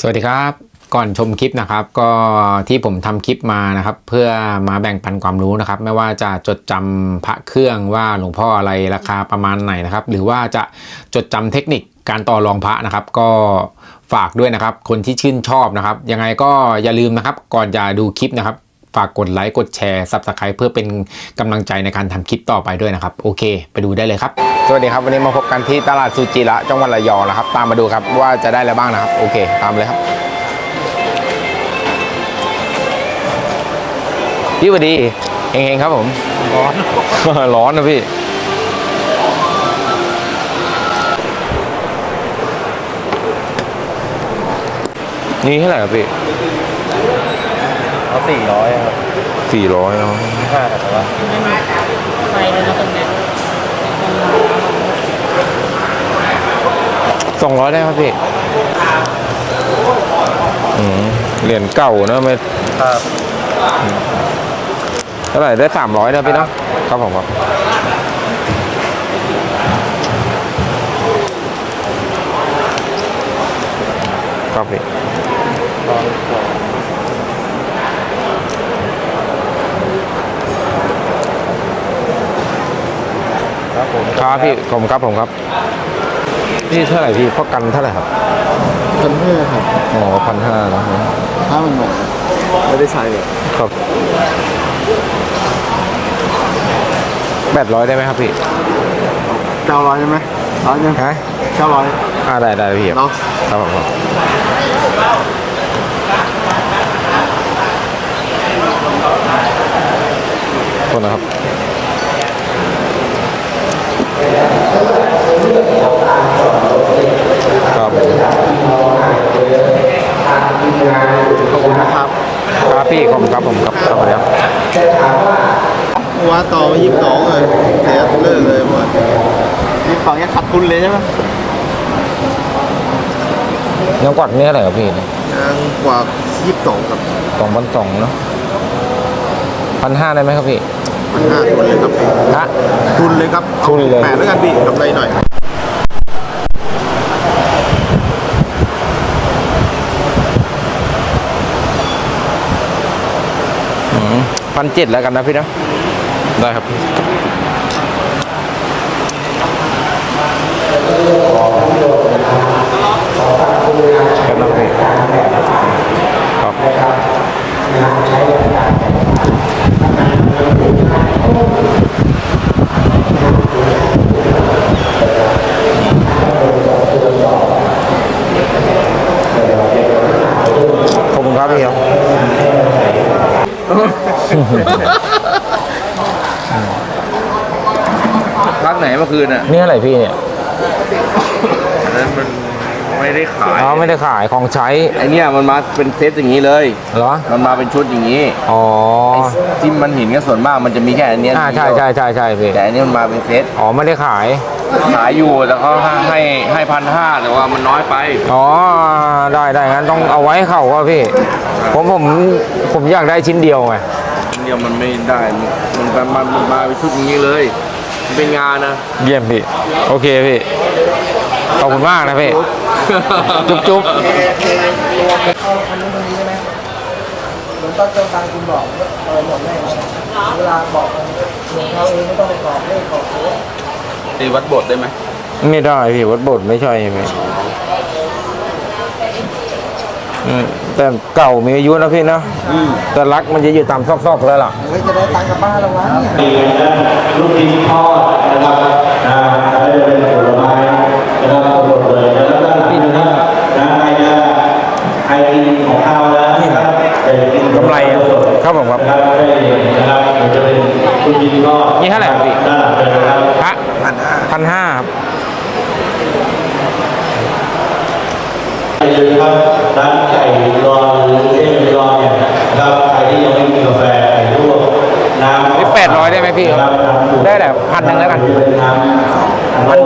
สวัสดีครับก่อนชมคลิปนะครับก็ที่ผมทำคลิปมานะครับ เพื่อมาแบ่งปันความรู้นะครับ ไม่ว่าจะจดจำพระเครื่องว่าหลวงพ่ออะไรราคาประมาณไหนนะครับ หรือว่าจะจดจำเทคนิคการต่อรองพระนะครับ ก็ฝากด้วยนะครับ คนที่ชื่นชอบนะครับ ยังไงก็อย่าลืมนะครับ ก่อนจะดูคลิปนะครับ ฝากกดไลค์กดแชร์ซับสไคร b ์เพื่อเป็นกำลังใจในการทำคลิปต่อไปด้วยนะครับ โอเค ไปดูได้เลยครับ สวัสดีครับ วันนี้มาพบกันที่ตลาดซูจิระจังหวัดระยองนะครับ ตามมาดูครับว่าจะได้อะไรบ้างนะครับ โอเค ตามเลยครับพี่สวัสดีเฮงๆครับผม ร้อนร้อนนะพี่นี่เท่าไหร่ครับพี่ เอาสี่ร้อยครับสี่ร้อยเนาะห้าแต่ว่าไฟเลยนะตรงเนี้ยสองร้อยได้ครับพี่อืมเหรียญเก่าเนอะไม่ครับเท่าไหร่ได้สามร้อยนะพี่เนาะครับผมครับครับพี่ ครับผมครับพี่ผมครับผมครับพี่เท่าไหร่พี่พ่อกันเท่าไหร่ครับพันห้าครับอ๋อพันห้านะถ้ามันหมดไม่ได้ใช้เลยครับแปดร้อยได้ไหมครับพี่เก้าร้อยใช่ไหมร้อยยังฮะเก้าร้อยอ่าได้ได้พี่ครับเนาะครับผมครับโทษนะครับ ครับขอบคุณนะครับครับพี่ขอบคุณครับผมครับสวัสดีครับว่าต่อไปยี่สิบสองเลยเสียเลิกเลยหมดยี่สิบสองยังขาดทุนเลยใช่ไหมยังกวัดนี่เท่าไหร่ครับพี่ยังกว่ายี่สิบสองครับสองพันสองเนาะพันห้าได้ไหมครับพี่พันห้าทุนเลยครับฮะทุนเลยครับทุนเลยแปดแล้วกันพี่กำไรหน่อย พันเจ็ดแล้วกันนะพี่นะได้ครับ ครับน้องพี่ครับขอบคุณครับพี่ครับ พักไหนเมื่อคื นอะนี่อะไรพี่เนี่ยอันนั้นมันไม่ได้ขายอ๋อไม่ได้ขายของใช้ไอเนี้ยมันมาเป็นเซตอย่างนี้เลยเหรอมันมาเป็นชุดอย่างนี้อ๋อไอ้ที่มันเห็นกันส่วนมากมันจะมีแค่อันเนี้ยอ่าใช่ใช่ใช่ใช่พี่แต่อันนี้มันมาเป็นเซตอ๋อไม่ได้ขาย ขายอยู่แต่เขาให้ให้พันห้าแต่ว่ามันน้อยไปอ๋อได้ได้งั้นต้องเอาไว้ให้เขาก็พี่ผมผมผมอยากได้ชิ้นเดียวไงอันเดียวมันไม่ได้มันมันมันมันมาเป็นชุดอย่างนี้เลยมัน เป็นงานนะ เยี่ยมพี่ โอเคพี่ ขอบคุณมากนะพี่ จุ๊บจุ๊บหลวงพ่อเจ้าตังคุณบอกเออหมดแน่เวลาบอกหลวงเขาเองไม่ต้องไปกรอกเลขกรอกโค้ดตีวัดบทได้ไหม ไม่ได้พี่วัดบทไม่ใช่ไหมอืม แต่เก่ามีอายุนะพี่นะแต่รักมันจะอยู่ตามซอกๆแล้วล่ะเฮ้ยจะได้ตังค์กลับบ้านแล้ววะเนี่ยลูกชิ้นทอดนะครับอ่าก็จะเป็นผลไม้นะครับสดๆเลยแล้วก็กินนะครับนะใครจะใครกินของข้าวแล้วนะครับจะกินกำไรอะสดครับผมครับๆนะครับได้เลยนะครับมันจะเป็นลูกชิ้นทอดนี่เท่าไหร่ครับพี่ด้านหลังเลยนะครับฮะพันห้าครับอย่าลืมครับร้าน ที่ยังไม่มีกาแฟไก่ลวกน้ำนี่800ได้ไหมพี่นะครับน้ำดื่มได้แต่พันหนึ่งแล้วกันเป็นน้ำพัน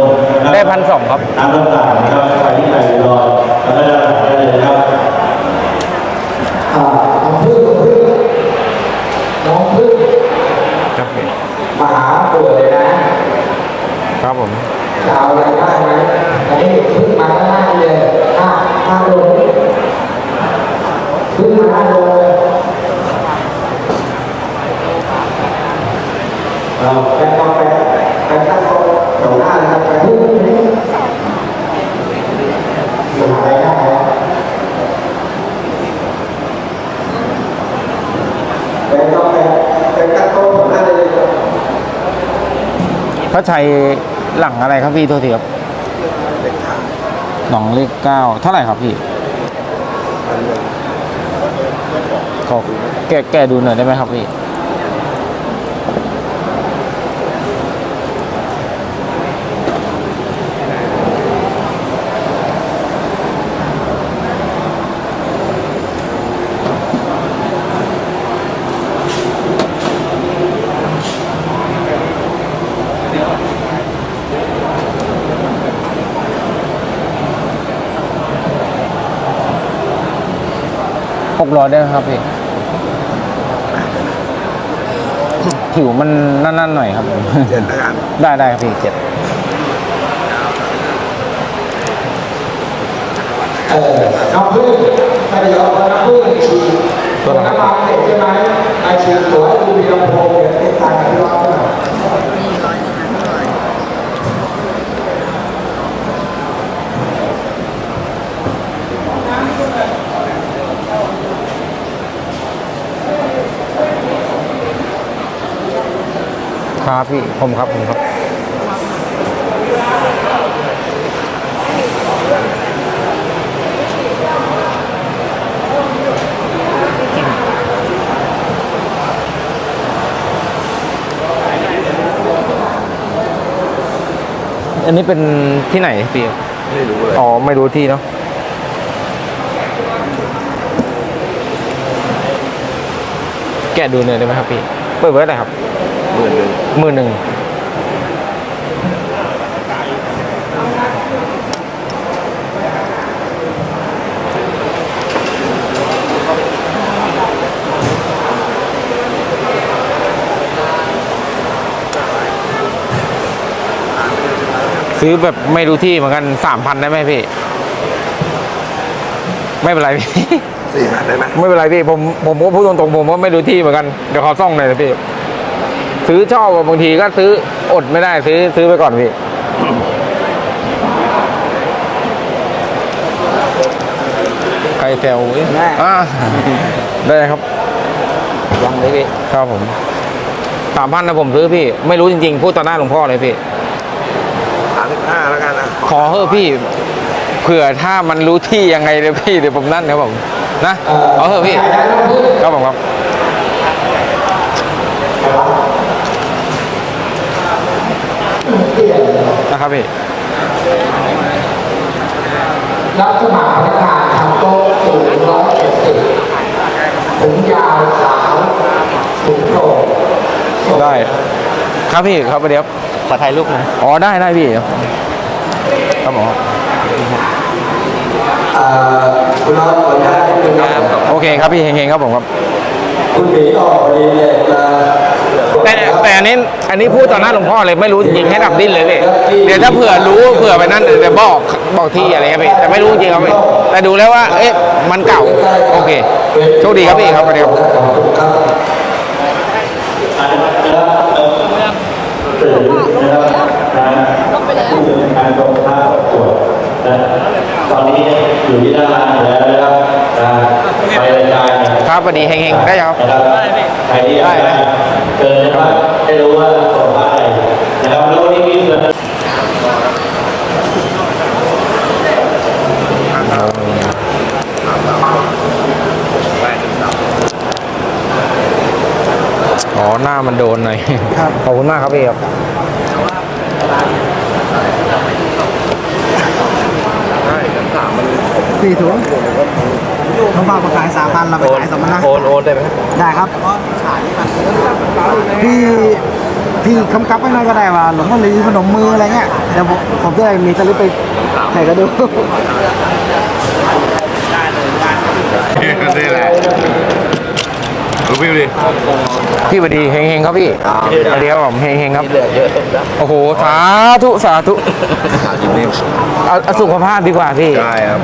ได้พันสองครับ น้ำต่างๆนะครับใครที่ไก่รอนแล้วก็ได้เลยนะครับครับพี่มาหาป่วยเลยนะ ครับผมจะเอาอะไรได้ไหมอันนี้เพิ่งมาข้างหน้านี่เลยห้าห้าโลขึ้นมาด้านบนเลยเอา แฟนกาแฟแฟนตั้งโต๊ะตรงหน้านะครับแฟนที่นี่อยู่หาอะไรนะแฟนกาแฟแฟนตั้งโต๊ะตรงหน้าเลยพระชัยหลังอะไรครับพี่โทษทีครับหนองเลขเก้าเท่าไหร่ครับพี่ขอแกะแกะดูหน่อยได้ไหมครับพี่ ร้อยได้ไหมครับพี่ผิวมันนั่นๆหน่อยครับผมเจ็ดแล้วกันได้ได้ครับพี่เจ็ดเออน้ำพึ่งไม่ได้ยอมน้ำพึ่งฉีดตัวน้ำมันเสร็จใช่ไหมไอฉีดตัวให้ดูมีลำโพงเนี่ยติดตามที่เราเนี่ ครับพี่ผมครับผมครับ อันนี้เป็นที่ไหนพี่ไม่รู้เลยอ๋อไม่รู้ที่เนาะแกะดูหน่อยได้ไหมครับพี่ เปิดไว้เท่าไหร่ครับ หมื่นหนึ่งหมื่นหนึ่งซื้อแบบไม่รู้ที่เหมือนกันสามพันได้ไหมพี่ ไม่เป็นไรพี่ สี่พันได้ไหม ไม่เป็นไรพี่ผมผมก็พูดตรงๆผมก็ไม่รู้ที่เหมือนกัน เดี๋ยวขอซ่องหน่อยนะพี่ ซื้อชอบบางทีก็ซื้ออดไม่ได้ซื้อซื้อไปก่อนพี่ใครแซวอ่าได้ครับ ลองเลยพี่ครับผมสามพันนะผมซื้อพี่ ไม่รู้จริงๆ พูดต่อหน้าหลวงพ่อเลยพี่ สามสิบห้าแล้วกันนะขอเถอะพี่ เผื่อถ้ามันรู้ที่ยังไงเลยพี่เดี๋ยวผมนั่นครับผมนะเอาเถอะพี่ครับผมครับ นะครับพี่รับสมัครพนักงานทำโต๊ะสูงร้อยเจ็ดสิบถุงยาวขาวถุงโปร่งส่งได้ ครับพี่ครับเดี๋ยวขอถ่ายรูปหน่อยอ๋อได้ได้พี่ครับผมเอ่อคุณน้องขออนุญาตนิดนึงนะครับโอเคครับพี่เฮงๆครับผมครับ คุณหมีออกพอดีเลยจะ แต่แต่อันนี้อันนี้พูดต่อหน้าหลวงพ่อเลยไม่รู้จริงๆให้ดับดิ้นเลยพี่เดี๋ยวถ้าเผื่อรู้เผื่อไปนั่นเดี๋ยวบอกบอกที่อะไรครับพี่แต่ไม่รู้จริงครับพี่แต่ดูแล้วว่า เอ๊ะมันเก่าโอเคโชคดีครับพี่ครับเดี๋ยวครับสื่อนะครับนะผู้ดำเนินการกองทัพประกวดนะตอนนี้อยู่ที่หน้างานอยู่แล้วนะครับนะไปรายการนะครับสวัสดีเฮงๆได้ครับ ใครที่อยากได้เกินนะครับให้รู้ว่าส่งมาอะไรนะครับแล้ววันนี้มีเงินอ๋อหน้ามันโดนหน่อยขอบคุณมากครับพี่ครับสี่ถุงน้ องบ่าวมาขายสามพันเราไปขายสองพันนะโอนโอนได้ไหมได้ครับพี่พี่คำกับให้หน่อยก็ได้ว่าหลวงพ่อลีขนมมืออะไรเงี้ยเดี๋ยวผมผมจะได้มีสลิปไปให้ก็ดูนี่แหละรู้พี่ดิพี่สวัสดีเฮงๆครับพี่สวัสดีครับผมเฮงๆครับ โอ้โห สาธุ สาธุขาดยิ้มนิ่มเอาเอาสุขภาพดีกว่าพี่ได้ครับ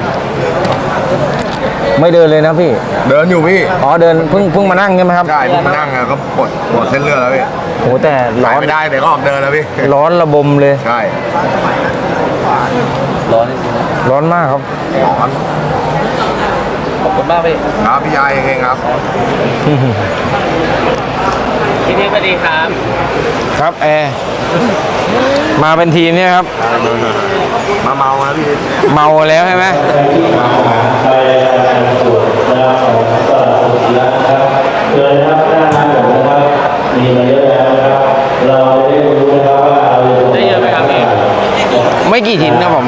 ไม่เดินเลยนะพี่ เดินอยู่พี่อ๋อเดินเพิ่งเพิ่งมานั่งใช่ไหมครับใช่พี่มานั่งอะก็ปวดปวดเส้นเลือดแล้วพี่โหแต่ร้ร้ออนนไม่ได้เดี๋ยวก็ออกเดินแล้วพี่ร้อนระบมเลย ใช่ร้อนมากครับร้อนขอบคุณมากพี่ ครับพี่ยายเองครับ ครับแอร์มาเป็นทีมเนี่ยครับ มาเมาแล้วพี่เมาแล้วใช่ไหมไปการตรวจนะครับของสารสุขแล้วนะครับเชิญนะครับด้านหน้าผมนะครับมีมาเยอะแล้วนะครับเราได้รู้นะครับว่าได้เยอะไหมครับพี่ไม่กี่ชิ้นครับผม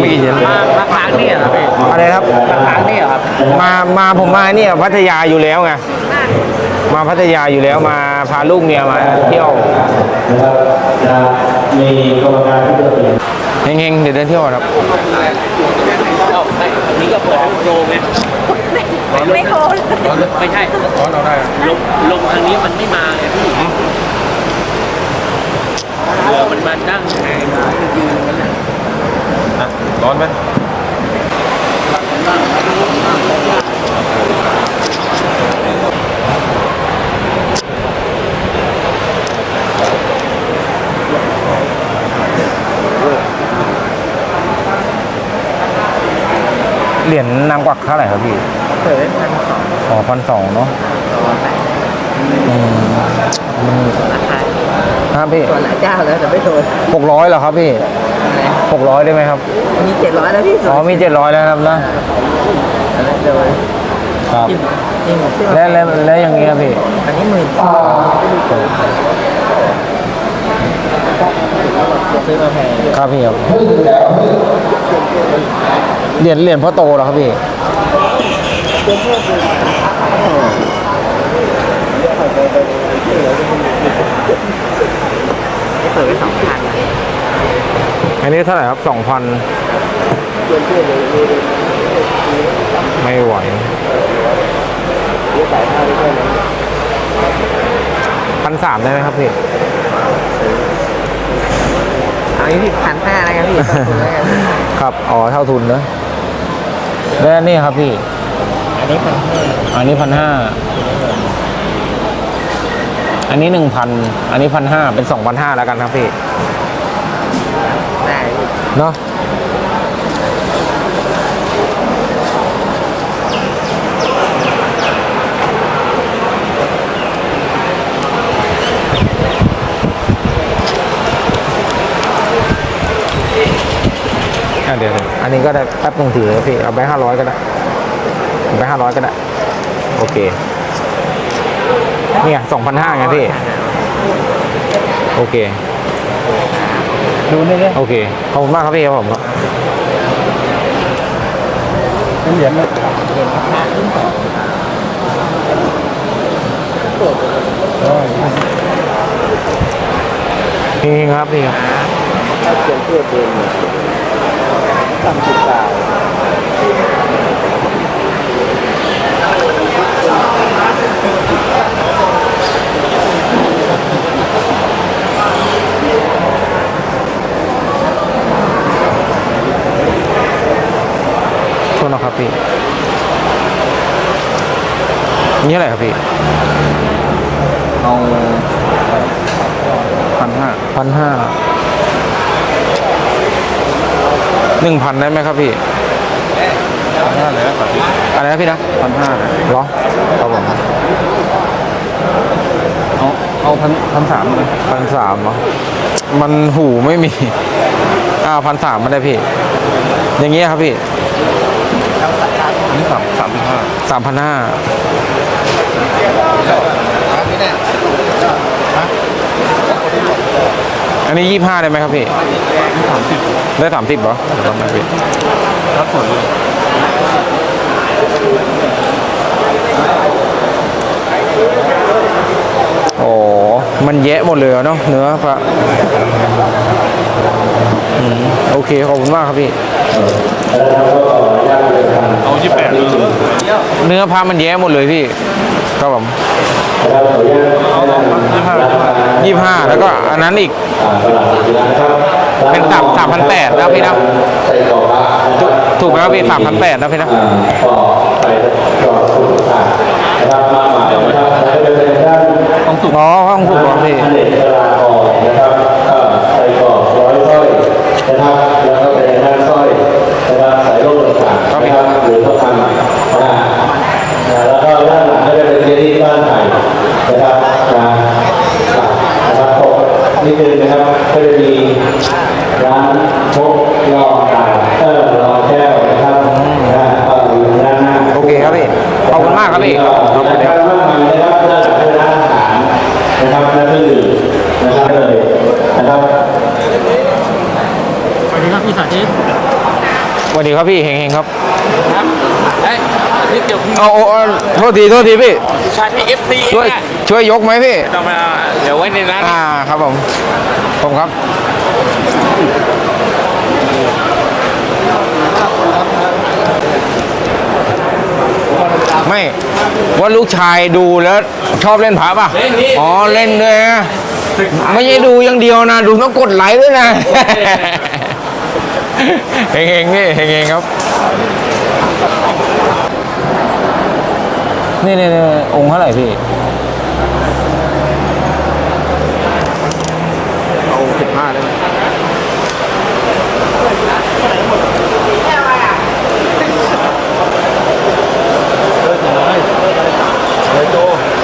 ไม่กี่ชิ้นมามาค้างนี่เหรอพี่อะไรครับมาค้างนี่เหรอครับ มามาผมมาเนี่ยพัทยาอยู่แล้วไง มาพัทยาอยู่แล้วมาพาลูกเมียมาเที่ยวนะครับจะมีกรรมการที่จะเป็นเฮงๆเดี๋ยวเดินเที่ยวครับไม่โคนไม่ใช่ร้อนเราได้ลมลมทางนี้มันไม่มาไงพี่เรือมันมานั่งไงยืนกันแหละร้อนไหม นางกวักเท่าไหร่ครับพี่เปิดพันสองอ๋อพันสองเนาะอืมราคาครับพี่ส่วนหลายเจ้าแล้วแต่ไม่โดนหกร้อยเหรอครับพี่หกร้อยได้ไหมครับ มีเจ็ดร้อยแล้วพี่อ๋อมีเจ็ดร้อยแล้วครับนะโดนครับจริงจริงซื้อมาแล้วแล้วแล้วอย่างเงี้ยพี่อันนี้หมื่นซื้อมาแพงครับพี่ครับ เหรียญเหรียญพ่อโตเหรอครับพี่เปิดไว้สองพันอันนี้เท่าไหร่ครับสองพันไม่ไหวพันสามได้ไหมครับพี่เอาอีกพี่พันห้าแล้วกันพี่ต้นทุนแล้วกันครับ อ๋อ เท่าทุนเนอะ แล้วอันนี่ครับพี่ อันนี้พันห้าอันนี้พันห้าอันนี้หนึ่งพันอันนี้พันห้าเป็นสองพันห้าแล้วกันครับพี่ได้พี่เนาะอะเดี๋ยวเดี๋ยว อันนี้ก็ได้แป๊บหนึงถือครับพี่เอาไปห้าร้อยก็ได้เอาไปห้าร้อยก็ได้ โอเค เนี่ยสองพันห้าไงพี่ โอเค ดูนี่เลยโอเค ขอบคุณมากครับพี่ครับผมครับเป็นเหรียญเลยเหรียญพระรุ่นสองเฮงๆครับพี่ครับถ้าเขียนเพื่อเดิน ต่ำสิบบาทโทษนะครับพี่นี่เท่าไหร่ครับพี่ เอาพันห้าพันห้า หนึ่งพันได้ไหมครับพี่พันห้าเลยครับพี่อะไรนะพี่นะพันห้าเลยเหรอครับผมเอาเอาพันพันสามเลยพันสามเหรอมันหูไม่มีอ่าพันสามไม่ได้พี่ อย่างเงี้ยครับพี่อันนี้สามสามพันห้าสามพันห้า อันนี้ยี่ห้าได้ไหมครับพี่สามสิบได้สามสิบเหรอเดี๋ยวแป๊บนึงพี่ครับส่วนเลยโอ้มันแยะหมดเลยอะเนาะเนื้อพระอืมโอเค ขอบคุณมากครับพี่เอายี่แปดเนื้อพระมันแยะหมดเลยพี่ ครับผมยี่ห้ายี่ห้าแล้วก็อันนั้นอีก เป็นสามสามพันแปดนะพี่นะถูกถูกไหมครับพี่สามพันแปดนะพี่นะก็ส่ต่อสุขภาพนะครับมาใหม่นะครับแล้วก็เป็นด้านห้องสุกอ๋อห้องสุกเหรอพี่อเนกชลาภรณ์นะครับเอ่อใส่กรอบร้อยสร้อยนะครับ แล้วก็เป็นด้านสร้อยนะครับสายโลกต่างๆนะครับหรือทองคำนะอ่าแล้วก็ด้านหลัง ก็จะเป็นเจดีย์บ้านไผ่นะครับนะนะครับตกนิดนึงนะครับก็จะมีร้านพกรอต่าเออรอแก้วนะครับนะก็อยู่ด้านหน้าโอเคครับพี่ขอบคุณมากครับพี่ขอบคุณครับมากนะครับด้านหลังเป็นร้านอาหารนะครับและเครื่องดื่มนะครับเลยนะครับสวัสดีครับพี่สาธิต วัสดีครับพี่เฮงๆครับครับเอ้ยนี่เกี่ยวกับเอาเอาเอาโทษทีโทษทีพี่ ชาติเอฟซีช่วยช่วยยกไหมพี่ ต้องมาเดี๋ยวไว้ในร้านอ่าครับผมผมครับ ไม่ว่าลูกชายดูแล้วชอบเล่นผาป่ะ อ๋อ เล่นด้วยนะ ไม่ใช่ดูอย่างเดียวนะ ดูต้องกดไลค์ด้วยนะ เฮงๆนี่เฮงๆครับ นี่นี่นี่องค์เท่าไหร่พี่ เอาสิบห้าได้ไหม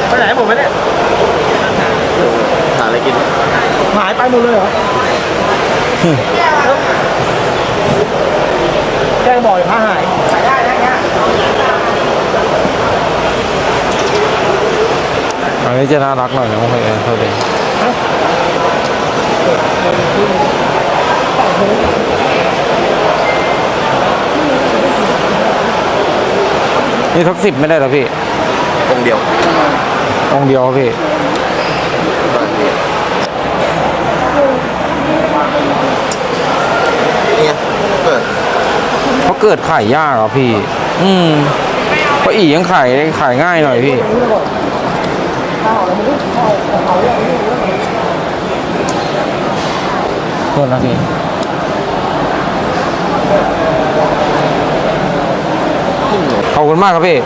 ไปไหนผมไม่ได้หาอะไรกิน หายไปหมดเลยเหรอแจ้งบ่อยผ้าหาย อันนี้จะน่ารักหน่อยนะโอเคเท่าเดิมนี่ทักสิบไม่ได้เหรอพี่ องค์เดียว องค์เดียวครับพี่เนี่ยเปิดเพราะเกิดขายยากอะพี่ อืมเพราะอียังขายขายง่ายหน่อยพี่ โทษนะพี่ขอบคุณมากครับพี่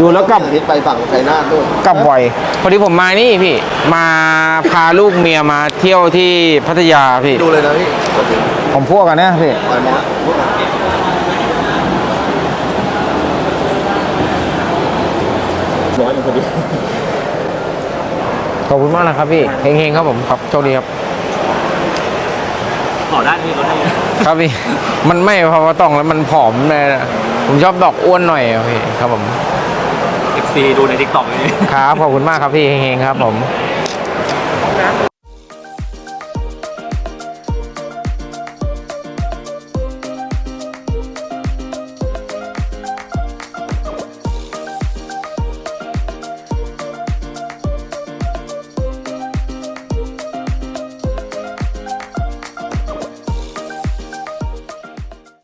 ดูแล้วกลับอาทิตย์ไปฝั่งชัยนาทด้วยกลับบ่อย พอดีผมมานี่พี่ มาพาลูกเมียมาเที่ยวที่พัทยาพี่ ดูเลยนะพี่ผมพวกกันนะพี่ไปมา ร้อยมันพอดี ขอบคุณมากนะครับพี่เฮงๆครับผมครับโชคดีครับขอด้านนี้ก็ได้ครับพี่ มันไม่พอมาต้องแล้วมันผอมเลยนะผมชอบดอกอ้วนหน่อยอะพี่ครับผมเอฟซีดูในทิกตอกนี่ครับขอบคุณมากครับพี่เฮงๆครับผม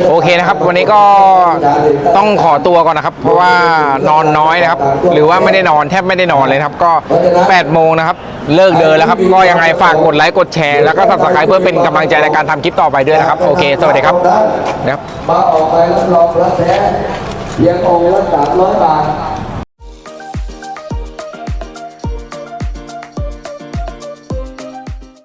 โอเคนะครับ วันนี้ก็ต้องขอตัวก่อนนะครับ เพราะว่านอนน้อยนะครับ หรือว่าไม่ได้นอนแทบไม่ได้นอนเลยครับ ก็8โมงนะครับ เลิกเดินแล้วครับ ก็ยังไงฝากกดไลค์กดแชร์แล้วก็ subscribe เพื่อเป็นกำลังใจในการทำคลิปต่อไปด้วยนะครับ โอเค สวัสดีครับนะครับมาออกไปรับรองรับแท้เพียงองค์ละสามร้อยบาท